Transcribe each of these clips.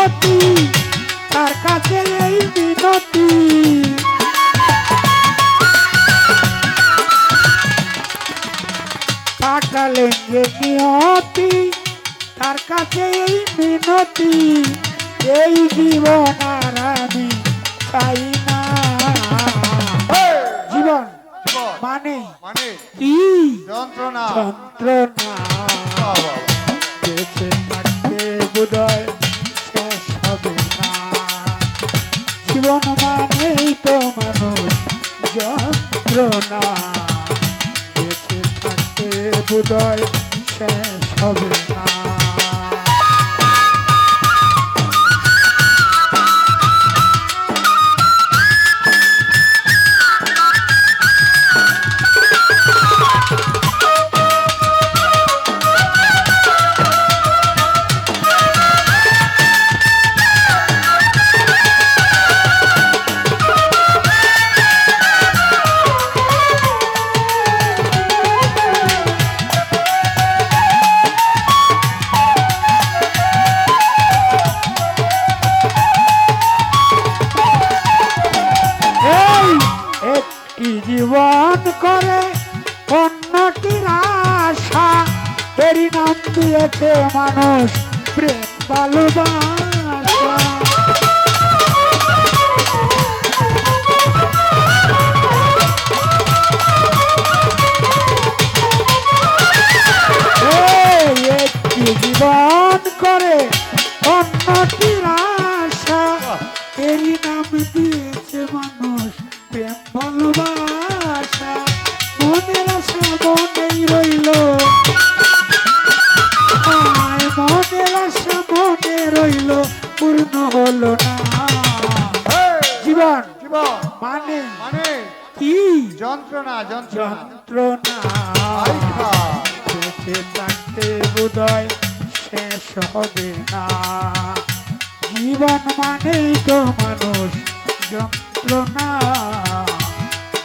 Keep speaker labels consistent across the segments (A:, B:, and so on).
A: নিয়তি তার কাছে এই মিনতি কাটালেন যে নিয়তি তার কাছে এই মিনতি এই জীবন আর আমি না। জীবন মানে
B: মানে
A: কি?
B: যন্ত্রণা।
A: যন্ত্রণা। বেঁচে থাকতে জীবন শেষ হবে না। নাম দিয়েছে মানুষ প্রেম ভালোবাসা।
B: যন্ত্রণা যন্ত্রণা।
A: বেঁচে থাকতে শেষ হবে না। জীবন মানেই তো মানুষ যন্ত্রণা।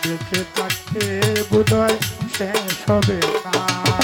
A: বেঁচে থাকতে বোধয় শেষ হবে না।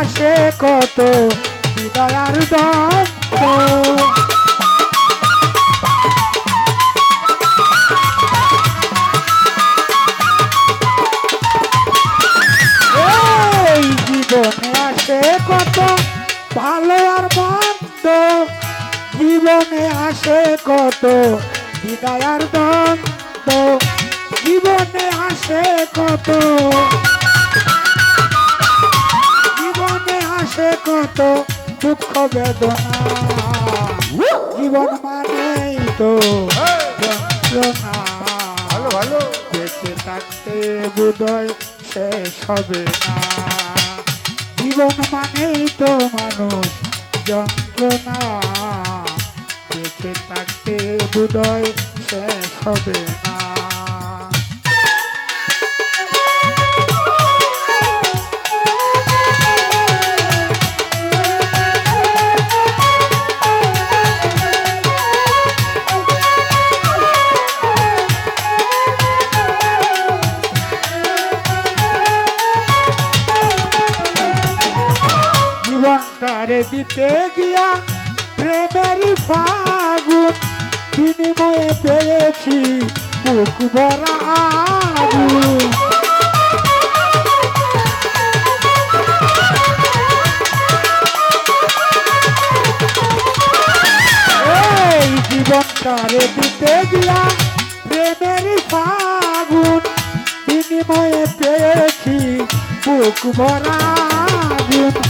A: আসে কত? হৃদয় আর দ্বন্দ্ব এই জীবনে আসে কত? ভালো আর মন্দ। জীবনে আসে কত? হৃদয় আর দ্বন্দ্ব জীবনে আসে কত? কত দুঃখ বেদনা। জীবন মানেই তো যন্ত্রণা।
B: ভালো ভালো।
A: বেঁচে থাকতে বোধহয় শেষ হবে না। জীবন মানেই তো মানুষ যন্ত্রণা। বেঁচে থাকতে বোধহয় শেষ হবে না। জীবনটারে দিতে গিয়া প্রেমের ফাগুন বিনিময়ে পেয়েছি বুক ভরা আগুন। এই জীবনটারে দিতে গিয়া প্রেমের ফাগুন বিনিময়ে পেয়েছি বুক ভরা আগুন।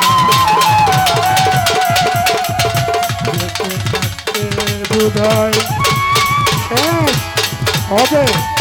A: বেঁচে থাকতে হবে।